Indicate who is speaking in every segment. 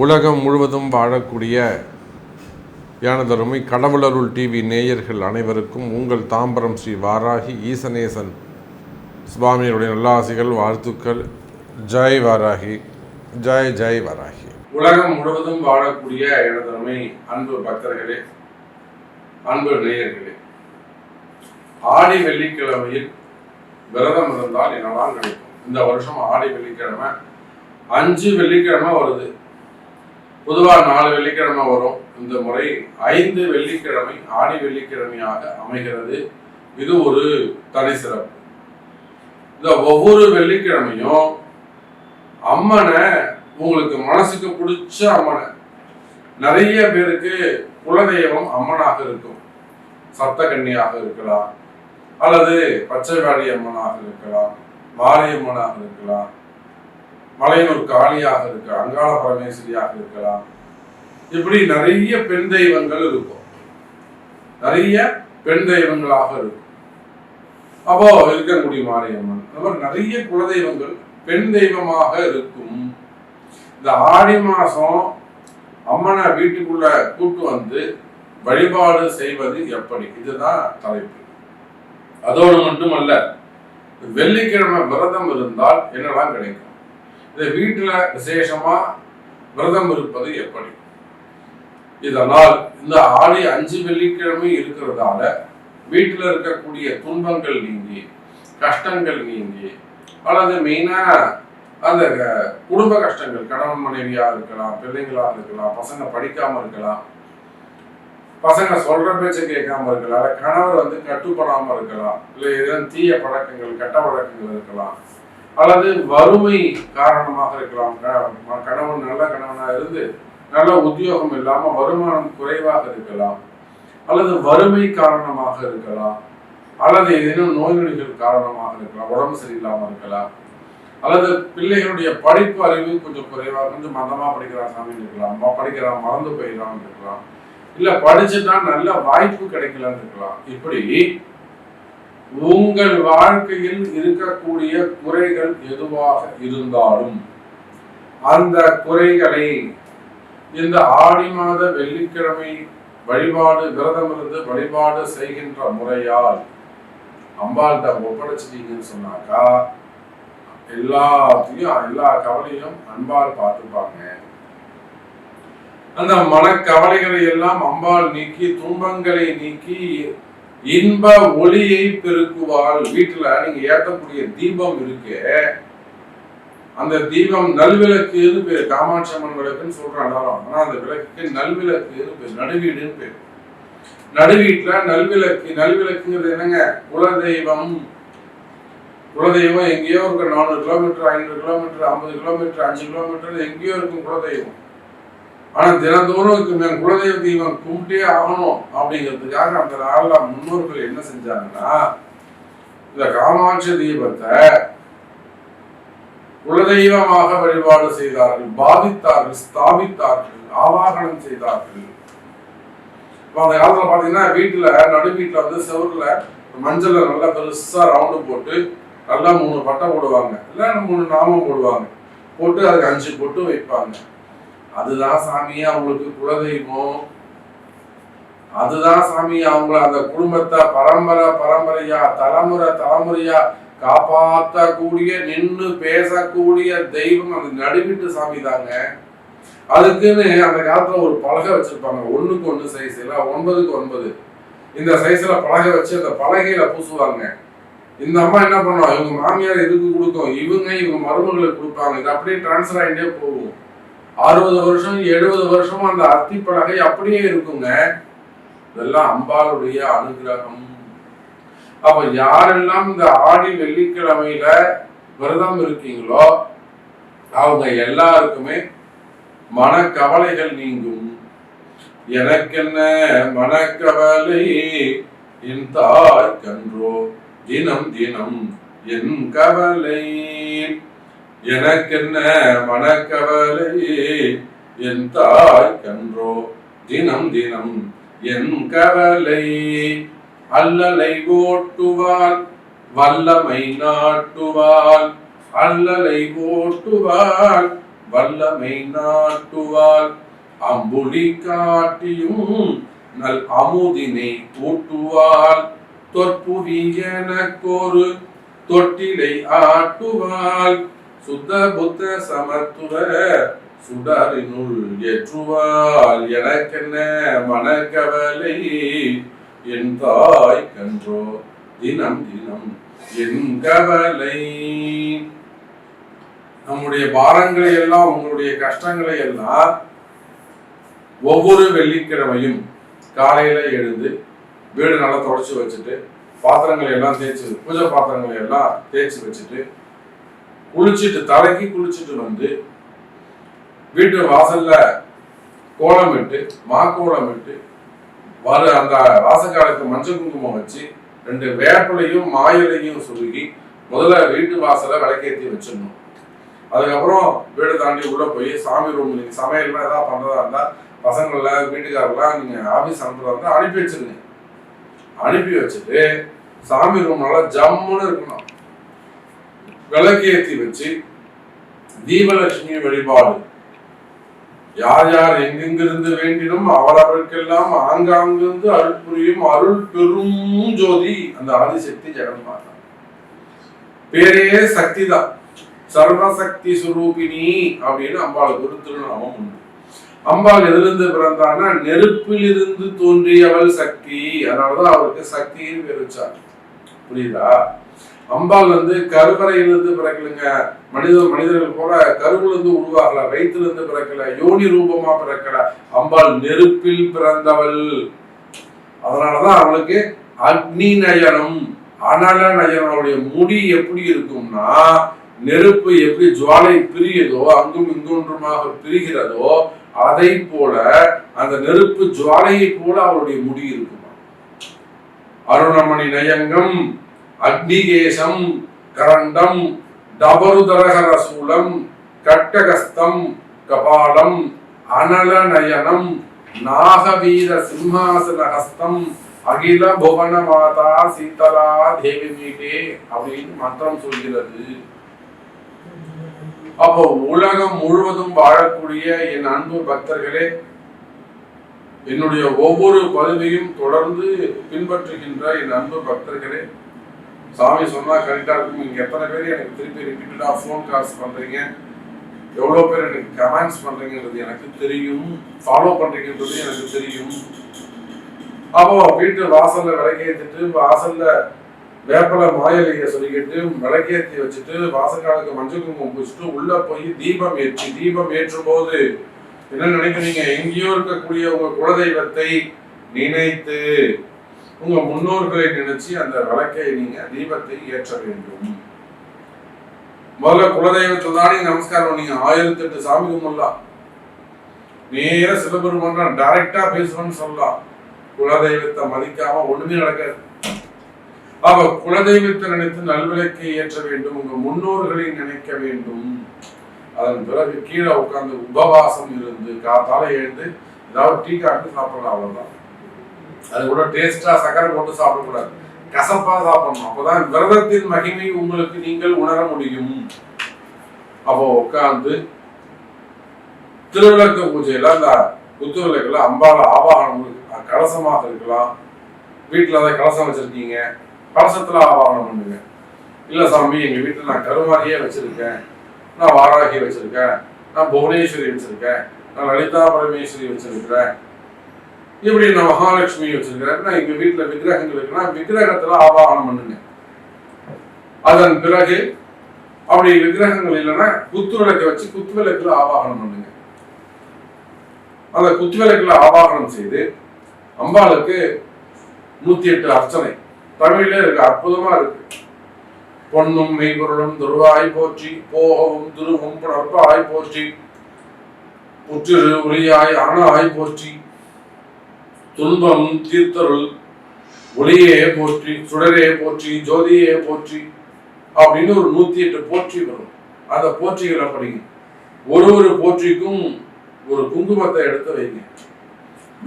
Speaker 1: உலகம் முழுவதும் வாழக்கூடிய யானதருமை கடவுளருள் டிவி நேயர்கள் அனைவருக்கும் உங்கள் தாம்பரம் ஸ்ரீ வாராகி ஈசனேசன் சுவாமியுடைய நல்லாசிகள் வாழ்த்துக்கள். ஜெய் வாராகி. ஜெய் ஜெய் வாராகி. உலகம் முழுவதும் வாழக்கூடிய எனதருமை அன்பு பக்தர்களே அன்பு நேயர்களே ஆடி வெள்ளிக்கிழமையில் விரதம் இருந்தால் என்னதான் கிடைக்கும் இந்த வருஷம் ஆடி வெள்ளிக்கிழமை அஞ்சு வெள்ளிக்கிழமை வருது. பொதுவாக நாலு வெள்ளிக்கிழமை வரும். இந்த முறை ஐந்து வெள்ளிக்கிழமை ஆடி வெள்ளிக்கிழமையாக அமைகிறது. இது ஒரு தனி சிறப்பு. இந்த ஒவ்வொரு வெள்ளிக்கிழமையும் அம்மனை உங்களுக்கு மனசுக்கு பிடிச்ச அம்மனை. நிறைய பேருக்கு குலதெய்வம் அம்மனாக இருக்கும். சப்தகன்னியாக இருக்கலாம். அல்லது பச்சைவாடி அம்மனாக இருக்கலாம். மாரியம்மனாக இருக்கலாம். மலையனூர் காளியாக இருக்கலாம் அங்காள பரமேஸ்வரியாக இருக்கலாம். இப்படி நிறைய பெண் தெய்வங்கள் இருக்கும். நிறைய பெண் தெய்வங்களாக இருக்கும். அப்போ இருக்கக்கூடிய மாரியம்மன் அந்த மாதிரி நிறைய குலதெய்வங்கள் பெண் தெய்வமாக இருக்கும். இந்த ஆடி மாசம் அம்மனை வீட்டுக்குள்ள கூட்டு வந்து வழிபாடு செய்வது எப்படி? இதுதான் தலைப்பு. அதோடு மட்டுமல்ல வெள்ளிக்கிழமை விரதம் இருந்தால் என்னெல்லாம் கிடைக்கும்? இந்த வீட்டுல விசேஷமா விரதம் இருப்பது எப்படி? இதனால் இந்த ஆடி அஞ்சு வெள்ளிக்கிழமை இருக்கிறதால வீட்டுல இருக்கக்கூடிய துன்பங்கள் நீங்கி கஷ்டங்கள் நீங்கி அல்லது மெயினா அந்த குடும்ப கஷ்டங்கள் கணவன் மனைவியா இருக்கலாம் பிள்ளைங்களா இருக்கலாம் பசங்க படிக்காம இருக்கலாம் பசங்க சொல்ற பேச்சை கேட்காம இருக்கலாம் கணவர் வந்து கட்டுப்படாம இருக்கலாம் இல்லை ஏதாவது தீய பழக்கங்கள் கெட்ட பழக்கங்கள் இருக்கலாம் அல்லது வறுமை காரணமாக இருக்கலாம். கணவன் நல்ல கணவனா இருந்து நல்ல உத்தியோகம் இல்லாம வருமானம் குறைவாக இருக்கலாம். அல்லது வறுமை காரணமாக இருக்கலாம். அல்லது ஏதேனும் நோய் நொடிகள் காரணமாக இருக்கலாம். உடம்பு சரியில்லாம இருக்கலாம். அல்லது பிள்ளைகளுடைய படிப்பு அறிவு கொஞ்சம் குறைவா கொஞ்சம் மந்தமாக படிக்கிறான் சாமி இருக்கலாம். படிக்கிறான் மறந்து போயிடலாம் இருக்கலாம். இல்ல படிச்சுட்டா நல்ல வாய்ப்பு கிடைக்கலன்னு இருக்கலாம். இப்படி உங்கள் வாழ்க்கையில் இருக்கக்கூடிய குறைகள் எதுவாக இருந்தாலும் அந்த குறைகளை இந்த ஆடி மாத வெள்ளிக்கிழமை வழிபாடு விரதமிருந்து வழிபாடு செய்கின்ற முறையால் அம்பாள்கிட்ட ஒப்படைச்சிட்டீங்கன்னு சொன்னாக்கா எல்லாத்தையும் எல்லா கவலையும் அன்பால் பார்த்துப்பாங்க. அந்த மனக்கவலைகளை எல்லாம் அம்பாள் நீக்கி துன்பங்களை நீக்கி இன்ப ஒளியை பெருக்குவாள். வீட்டுல நீங்க ஏற்றக்கூடிய தீபம் இருக்கே. அந்த தீபம் நல்விளக்குன்னு பேர்? காமாட்சி அம்மன் விளக்குன்னு சொல்றாங்க ஆனா அந்த விளக்குக்கு நல்விளக்குன்னு பேர்? நடுவீடுன்னு பேர். நடுவீட்டுல நல்விளக்கு நல்விளக்குங்கிறது என்னங்க? குலதெய்வம். குலதெய்வம் எங்கேயோ இருக்க. நானூறு கிலோமீட்டர் ஐநூறு கிலோமீட்டர் ஐம்பது கிலோமீட்டர் அஞ்சு கிலோமீட்டர் எங்கேயோ இருக்கும் குலதெய்வம். ஆனா தினந்தோறும் இருக்கு என் குலதெய்வ தெய்வம் கும்பிட்டே ஆகணும் அப்படிங்கிறதுக்காக அந்த நாள்ல முன்னோர்கள் என்ன செஞ்சாங்கன்னா இந்த காமாட்சி தீபத்தை குலதெய்வமாக வழிபாடு செய்தார்கள் பாதித்தார்கள் ஸ்தாபித்தார்கள் ஆவாகனம் செய்தார்கள். இப்போ அந்த காலத்துல பாத்தீங்கன்னா வீட்டுல நடு வீட்டுல வந்து செவுருல மஞ்சள்ல நல்லா பெருசா ரவுண்டு போட்டு நல்லா மூணு பட்டை போடுவாங்க. இல்ல மூணு நாமம் போடுவாங்க. போட்டு அதுக்கு அஞ்சு போட்டு வைப்பாங்க. அதுதான் சாமி அவங்களுக்கு குலதெய்வம். அதுதான் சாமி அவங்கள அந்த குடும்பத்தை பரம்பரை பரம்பரையா தலைமுறை தலைமுறையா காப்பாற்றக்கூடிய நின்னு பேசக்கூடிய தெய்வம் அந்த நடுவிட்டு சாமி தாங்க. அதுக்குன்னு அந்த காலத்துல ஒரு பலகை வச்சிருப்பாங்க. ஒண்ணுக்கு ஒண்ணு சைஸ்ல ஒன்பதுக்கு ஒன்பது. இந்த சைஸ்ல பலகை வச்சு அந்த பலகையில பூசுவாங்க. இந்த அம்மா என்ன பண்ணுவோம் இவங்க மாமியார் எதுக்கு கொடுக்கும்? இவங்க இவங்க மருமகளுக்கு கொடுப்பாங்க. இது அப்படியே டிரான்ஸ்ஃபர் ஆகிட்டே போகும். அறுபது வருஷம் எழுபது வருஷம் அந்த அத்தி பலகை அப்படியே இருக்குங்க. இதெல்லாம் அம்பாளுடைய அனுகிரகம். அப்ப யாரெல்லாம் இந்த ஆடி வெள்ளிக்கிழமையில விரதம் இருக்கீங்களோ அவங்க எல்லாருக்குமே மன கவலைகள் நீங்கும். எனக்கென்ன மனக்கவலை? என் தாய் கன்றோ தினம் தினம் என் கவலை. எனக்கென்ன மனக்கவலை? என் தாய் கன்றோ? தினம் தினம் என் கவலை. அல்லலை ஓட்டுவாள் வல்லமை நாட்டுவாள். அல்லலை ஓட்டுவாள் வல்லமை நாட்டுவாள். அம்புலி காட்டியும் நல் அமுதினை ஊட்டுவாள். தொற்புவி எனக்கொரு தொட்டிலை ஆட்டுவாள். சுத்த புத்த சமத்துவ சுடரினுள் ஏற்றுவாள் எனக்கென்ன மனக்கவலை? என் தாய் கன்றோ தினம் தினம் என் கவலை. நம்முடைய பாரங்களை எல்லாம் உங்களுடைய கஷ்டங்களை எல்லாம் ஒவ்வொரு வெள்ளிக்கிழமையும் காலையில எழுந்து வீடு நல்லா தொடச்சி வச்சுட்டு பாத்திரங்களை எல்லாம் தேய்ச்சி பூஜை பாத்திரங்களை எல்லாம் தேய்ச்சி வச்சுட்டு குளிச்சுட்டு தலைக்கு குளிச்சுட்டு வந்து வீட்டு வாசல்ல கோலமிட்டு மாக்கோலமிட்டு வர அந்த வாசக்காலுக்கு மஞ்சள் குங்குமம் வச்சு ரெண்டு வேப்பிலையும் மாயிலையும் சுருகி முதல்ல வீட்டு வாசலை விளக்கேற்றி வச்சிடணும். அதுக்கப்புறம் வீடு தாண்டி உள்ள போய் சாமி ரூம் நீங்க சமையல்லாம் ஏதாவது பண்றதா இருந்தா பசங்கள வீட்டுக்காரெல்லாம் நீங்க ஆபீஸ் அனுப்புறதா இருந்தா அனுப்பி வச்சிருங்க. அனுப்பி வச்சுட்டு சாமி ரூம் நல்லா ஜம்முன்னு இருக்கணும். விளக்கேற்றி வச்சு தீபலட்சுமி வழிபாடு. யார் யார் எங்கெங்கிருந்து வேண்டினும் அவரவருக்கெல்லாம் ஆங்காங்கிருந்து அருள் புரியும் அருள் பெரும் ஜோதி. அந்த ஆதிசக்தி ஜெகன்மாதா. பேரே சக்தி தான் சர்வசக்தி சுரூபிணி அப்படின்னு அம்பாளுக்கு ஒரு திருநாமம் உண்டு. அம்பாள் எதிலிருந்து பிறந்தான்னா நெருப்பில் இருந்து தோன்றியவள் சக்தி. அதனாலதான் அவருக்கு சக்தின்னு பேர் வச்சார் புரியுதா? அம்பாள் வந்து கருவறையிலிருந்து பிறக்கலுங்க. மனித மனிதர்கள் போல கருவிலிருந்து உருவாகல வயிற்றுல இருந்து பிறக்கல யோனி ரூபமா பிறக்கல. அம்பாள் நெருப்பில் பிறந்தவள். அதனாலதான் அவளுக்கு அக்னி நயனம். அனல அவளுடைய முடி எப்படி இருக்கும்னா நெருப்பு எப்படி ஜுவாலை பிரியதோ அங்கும் இங்கொன்றுமாக பிரிகிறதோ அதை போல அந்த நெருப்பு ஜுவாலையை போல அவளுடைய முடி இருக்குமா? அருணமணி நயங்கம். அக்னிகேசம் கரண்டம் டபருதரகர சூலம் கட்டகஸ்தம் கபாலம் அனல நயனம் நாகவீர சிம்ஹாசன ஹஸ்தம் அகில புவன மாதா சீதலா தேவி மீட்டே அப்படின்னு மந்திரம் சொல்கிறது. அப்போ உலகம் முழுவதும் வாழக்கூடிய என் அன்பு பக்தர்களே என்னுடைய ஒவ்வொரு பதவியும் தொடர்ந்து பின்பற்றுகின்ற என் அன்பு பக்தர்களே சாமி சொன்னா கரெக்டா இருக்கும். நீங்கள் எத்தனை பேர் எனக்கு திருப்பி ரிப்பீட்டடா ஃபோன் கால்ஸ் பண்றீங்க? எவ்வளவு பேர் எனக்கு கமெண்ட்ஸ் பண்றீங்கன்றது எனக்கு தெரியும். ஃபாலோ பண்றீங்கன்றது எனக்கு தெரியும். அப்போ வீட்டு வாசல்ல விளக்கேற்றிட்டு வாசல்ல வேப்பல மாயலைய சொல்லிக்கிட்டு விளக்கேற்றி வச்சுட்டு வாசக்காலுக்கு மஞ்சள் குங்குமம் பூச்சிட்டு உள்ள போய் தீபம் ஏற்றி தீபம் ஏற்றும் போது என்ன நினைக்கிறீங்க? எங்கேயோ இருக்கக்கூடிய உங்க குலதெய்வத்தை நினைத்து உங்க முன்னோர்களை நினைச்சு அந்த விளக்கை நீங்க தீபத்தை ஏற்ற வேண்டும். முதல்ல குலதெய்வத்தை தான் நமஸ்காரம் நீங்க ஆயிரத்தி எட்டு சாமி கும்பிடலாம் நேர சிவபெருமான் டைரக்டா பேசுவேன்னு சொல்லலாம் குலதெய்வத்தை மதிக்காம ஒண்ணுமே நடக்காது. அவ குலதெய்வத்தை நினைத்து நல்விளக்கை ஏற்ற வேண்டும். உங்க முன்னோர்களை நினைக்க வேண்டும். அதன் பிறகு கீழே உட்கார்ந்து உபவாசம் இருந்து காத்தால எழுந்து ஏதாவது டீ காட்டு சாப்பிடலாம் அவ்வளவுதான். அது கூட டேஸ்டா சக்கரை போட்டு சாப்பிடக்கூடாது. கசப்பா சாப்பிடணும். அப்பதான் விரதத்தின் மகிமை உங்களுக்கு நீங்கள் உணர முடியும். அப்போ உட்கார்ந்து திருவிளக்கு பூஜையில அந்த குத்து விளக்குல அம்பால ஆவாகனம் கலசமாக இருக்கலாம். வீட்டுல தான் கலசம் வச்சிருக்கீங்க. கலசத்துல ஆவாகனம் பண்ணுங்க. இல்ல சாமி எங்க வீட்டுல நான் கருமாரியே வச்சிருக்கேன். நான் வாராகி வச்சிருக்கேன். நான் புவனேஸ்வரி வச்சிருக்கேன். நான் லலிதா பரமேஸ்வரி வச்சிருக்கிறேன். இப்படி நான் மகாலட்சுமி வச்சிருக்கிறேன் நான் எங்க வீட்டுல விக்கிரகங்கள் இருக்குன்னா விக்கிரகத்துல ஆவாகனம் பண்ணுங்க. அதன் பிறகு அப்படி விக்கிரகங்கள் இல்லைன்னா குத்து விளக்கை வச்சு குத்து விளக்குல ஆவாகனம் பண்ணுங்க. அந்த குத்து விளக்குல ஆவாகனம் செய்து அம்பாளுக்கு நூத்தி எட்டு அர்ச்சனை. தமிழ்ல இருக்கு அற்புதமா இருக்கு. பொன்னும் மெய்பொருளும் துருவாய் போற்றி போகவும் துருவும் புணர்ப்பாய் போற்றி புற்று ஒளியாய் அணாய் போற்றி துன்பம் தீர்த்தருள் ஒளியே போற்றி சுடரே போற்றி ஜோதியே போற்றி அப்படின்னு ஒரு நூத்தி எட்டு போற்றி வரும். அந்த போற்றிகளை படிங்க ஒரு ஒரு போற்றிக்கும் ஒரு குங்குமத்தை எடுத்து வைங்க.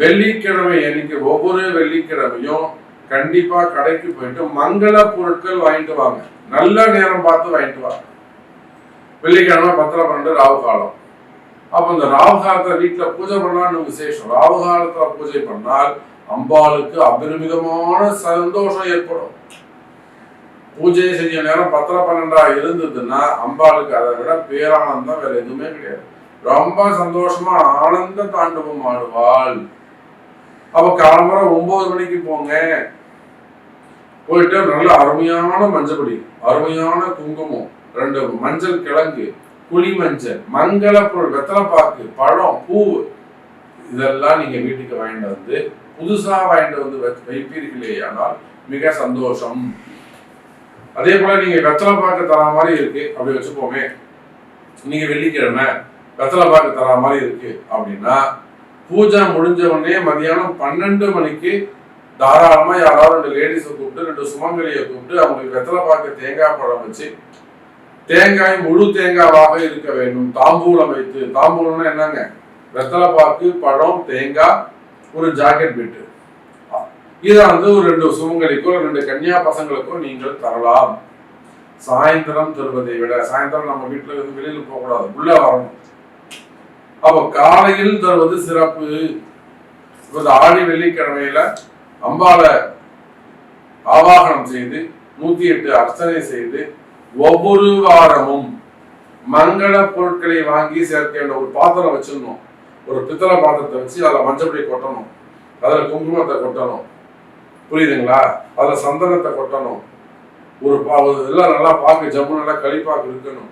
Speaker 1: வெள்ளிக்கிழமை அன்னைக்கு ஒவ்வொரு வெள்ளிக்கிழமையும் கண்டிப்பா கடைக்கு போயிட்டு மங்கள பொருட்கள் வாங்கிட்டு வாங்க. நல்ல நேரம் பார்த்து வாங்கிட்டு வாங்க. வெள்ளிக்கிழமை பத்திரம் பன்னெண்டு ராவு காலம். அப்ப இந்த ராகு காலத்துல வீட்டுல பூஜை பண்ணான்னு விசேஷம். ராகு காலத்துல பூஜை பண்ணால் அம்பாளுக்கு அபரிமிதமான சந்தோஷம் ஏற்படும். பூஜை செஞ்ச நேரம் பத்திர பன்னெண்டா இருந்ததுன்னா அம்பாளுக்கு அதை விட பேரானந்தம் வேற எதுவுமே கிடையாது. ரொம்ப சந்தோஷமா ஆனந்த தாண்டவம் ஆடுவாள். அப்ப காலம்பரம் ஒன்பது மணிக்கு போங்க. போயிட்டு நல்ல அருமையான மஞ்சப்பொடி அருமையான குங்குமம் ரெண்டு மஞ்சள் கிழங்கு புளிமஞ்சள் மங்கள பொருள் வெத்தலைப்பாக்கு பழம் பூ இதெல்லாம் நீங்க வீட்டுக்கு வாங்கிட்டு வந்து புதுசா வாங்கிட்டு வந்து வச்சு- வைப்பீர்களே ஆனால் மிக சந்தோஷம். அதே போல நீங்க வெத்தலை பாக்கு தரா மாதிரி இருக்கு அப்படி வச்சுப்போமே நீங்க வெள்ளிக்கிழமை வெத்தலை பாக்கு தரா மாதிரி இருக்கு அப்படின்னா பூஜை முடிஞ்ச உடனே மதியானம் பன்னெண்டு மணிக்கு தாராளமா யாராவது ரெண்டு லேடிஸை கூப்பிட்டு ரெண்டு சுமங்கலியை கூப்பிட்டு அவங்களுக்கு வெத்தலை பாக்கு தேங்காய் பழம் வச்சு தேங்காய் முழு தேங்காவாக இருக்க வேண்டும். தாம்பூலம் வைத்து தாம்பூலம்னா என்னங்க? வெத்தலை பாக்கு பழம் தேங்காய் ஒரு ஜாக்கெட் பிட்டு இதை வந்து ஒரு ரெண்டு சுமங்கலிக்கோ ரெண்டு கன்னியா பசங்களுக்கோ நீங்கள் தரலாம். சாயந்தரம் தருவதை விட சாயந்தரம் நம்ம வீட்டுல இருந்து வெளியில போக கூடாது உள்ள வரணும். அப்போ காலையில் தருவது சிறப்பு. இப்போ இந்த ஆடி வெள்ளிக்கிழமையில அம்பாவை ஆவாகனம் செய்து நூத்தி எட்டு அர்ச்சனை செய்து ஒவ்வொரு வாரமும் மங்கள பொருட்களை வாங்கி சேர்க்க வேண்டிய ஒரு பாத்திரம் வச்சிடணும் ஒரு பித்தளை பாத்திரத்தை வச்சு அதில் மஞ்சப்படி கொட்டணும். அதில் குங்குமத்தை கொட்டணும். புரியுதுங்களா? அதில் சந்தனத்தை கொட்டணும். ஒரு பா இதெல்லாம் நல்லா பார்க்க ஜம்மு நல்லா கழிப்பாக இருக்கணும்.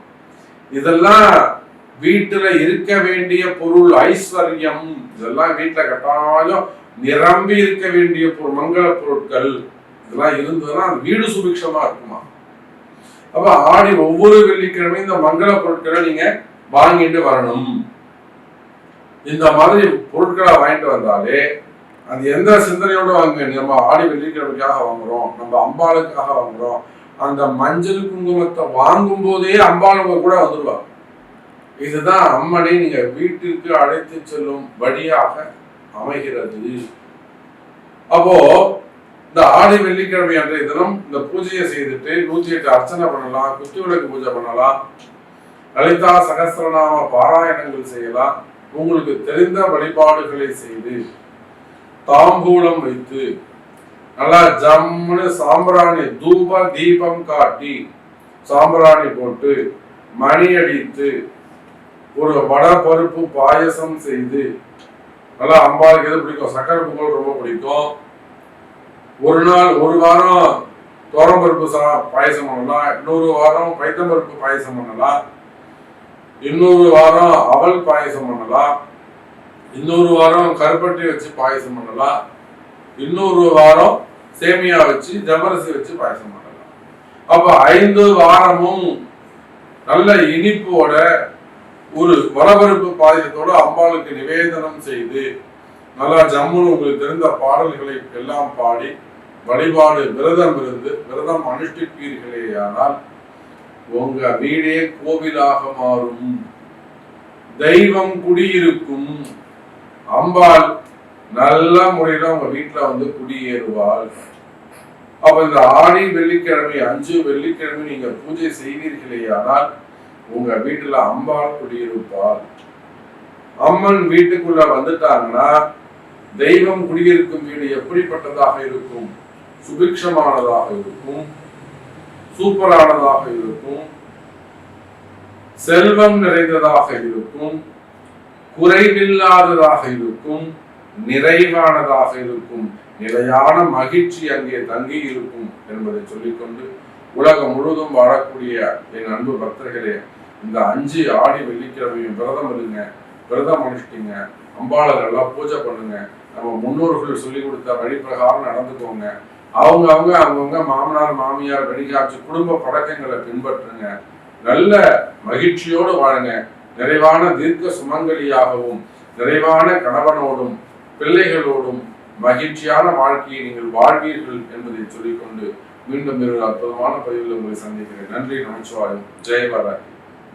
Speaker 1: இதெல்லாம் வீட்டில் இருக்க வேண்டிய பொருள் ஐஸ்வர்யம். இதெல்லாம் வீட்டில் கட்டாயம் நிரம்பி இருக்க வேண்டிய பொருள் மங்கள பொருட்கள். இதெல்லாம் இருந்ததுன்னா வீடு சுபிக்ஷமாக இருக்குமா? அப்ப ஆடி ஒவ்வொரு வெள்ளிக்கிழமையும் இந்த மங்கள பொருட்களை நீங்க வாங்கிட்டு வரணும். இந்த மாதிரி பொருட்களை வாங்கிட்டு வந்தாலே அது எந்த சிந்தனையோட வாங்க நம்ம ஆடி வெள்ளிக்கிழமைக்காக வாங்குறோம் நம்ம அம்பாளுக்காக வாங்குறோம் அந்த மஞ்சள் குங்குமத்தை வாங்கும் போதே அம்பாளுங்க கூட வந்துடுவாங்க இதுதான் அம்மனை நீங்க வீட்டிற்கு அழைத்து செல்லும் வழியாக அமைகிறது. அப்போ இந்த ஆடி வெள்ளிக்கிழமை அன்றைய தினம் இந்த பூஜையை செய்துட்டு நூத்தி எட்டு அர்ச்சனை பண்ணலாம் குத்து விளக்கு பூஜை பண்ணலாம் லலிதா சகஸ்ரநாம பாராயணங்கள் செய்யலாம். உங்களுக்கு தெரிந்த வழிபாடுகளை செய்து தாம்பூலம் வைத்து நல்லா ஜம்முன்னு சாம்பிராணி தூப தீபம் காட்டி சாம்பிராணி போட்டு மணி அடித்து ஒரு வட பருப்பு பாயசம் செய்து நல்லா அம்பாளுக்கு எது பிடிக்கும்? சக்கரை பொங்கல் ரொம்ப பிடிக்கும். ஒரு நாள் ஒரு வாரம் பருப்பு சா பாயசம் பண்ணலாம். இன்னொரு வாரம் பைத்தம்பருப்பு பாயசம் பண்ணலாம். இன்னொரு வாரம் அவல் பாயசம் பண்ணலாம். இன்னொரு வாரம் கருப்பட்டி வச்சு பாயசம் பண்ணலாம். இன்னொரு வாரம் சேமியா வச்சு ஜவ்வரிசி வச்சு பாயசம் பண்ணலாம். அப்ப ஐந்து வாரமும் நல்ல இனிப்போட ஒரு வளபருப்பு பாயசத்தோட அம்பாளுக்கு நிவேதனம் செய்து நல்லா ஜம்முன்னு உங்களுக்கு தெரிந்த பாடல்களை எல்லாம் பாடி வழிபாடு விரதம் இருந்து விரதம் அனுஷ்டிப்பீர்களேயானால் உங்க வீடே கோவிலாக மாறும். தெய்வம் குடியிருக்கும். அம்பாள் நல்ல முறையில உங்க வீட்டுல வந்து குடியேறுவாள். அப்ப இந்த ஆடி வெள்ளிக்கிழமை அஞ்சு வெள்ளிக்கிழமை நீங்க பூஜை செய்வீர்களேயானால் உங்க வீட்டுல அம்பாள் குடியிருப்பாள். அம்மன் வீட்டுக்குள்ள வந்துட்டாங்கன்னா தெய்வம் குடியிருக்கும் வீடு எப்படிப்பட்டதாக இருக்கும்? சுபிக்ஷமானதாக இருக்கும் சூப்பரானதாக இருக்கும் செல்வம் நிறைந்ததாக இருக்கும் குறைவில்லாததாக இருக்கும் நிறைவானதாக இருக்கும் நிலையான மகிழ்ச்சி அங்கே தங்கி இருக்கும் என்பதை சொல்லிக்கொண்டு உலகம் முழுவதும் வாழக்கூடிய என் அன்பு பக்தர்களே இந்த அஞ்சு ஆடி வெள்ளிக்கிழமையும் விரதம் இருங்க விரதம் அனுஷ்டிங்க அம்பாளர் நல்லா பூஜை பண்ணுங்க நம்ம முன்னோர்கள் சொல்லி கொடுத்த வழிப்பிரகாரம் நடந்துக்கோங்க அவங்க அவங்க அவங்கவுங்க மாமனார் மாமியார் வழிகாட்சி குடும்ப பழக்கங்களை பின்பற்றுங்க. நல்ல மகிழ்ச்சியோடு வாழுங்க. நிறைவான தீர்க்க சுமங்கலியாகவும் நிறைவான கணவனோடும் பிள்ளைகளோடும் மகிழ்ச்சியான வாழ்க்கையை நீங்கள் வாழ்வீர்கள் என்பதை சொல்லிக்கொண்டு மீண்டும் ஒரு அற்புதமான பதிவில் உங்களை சந்திக்கிறேன். நன்றி நமச்சிவாயம். ஜெய்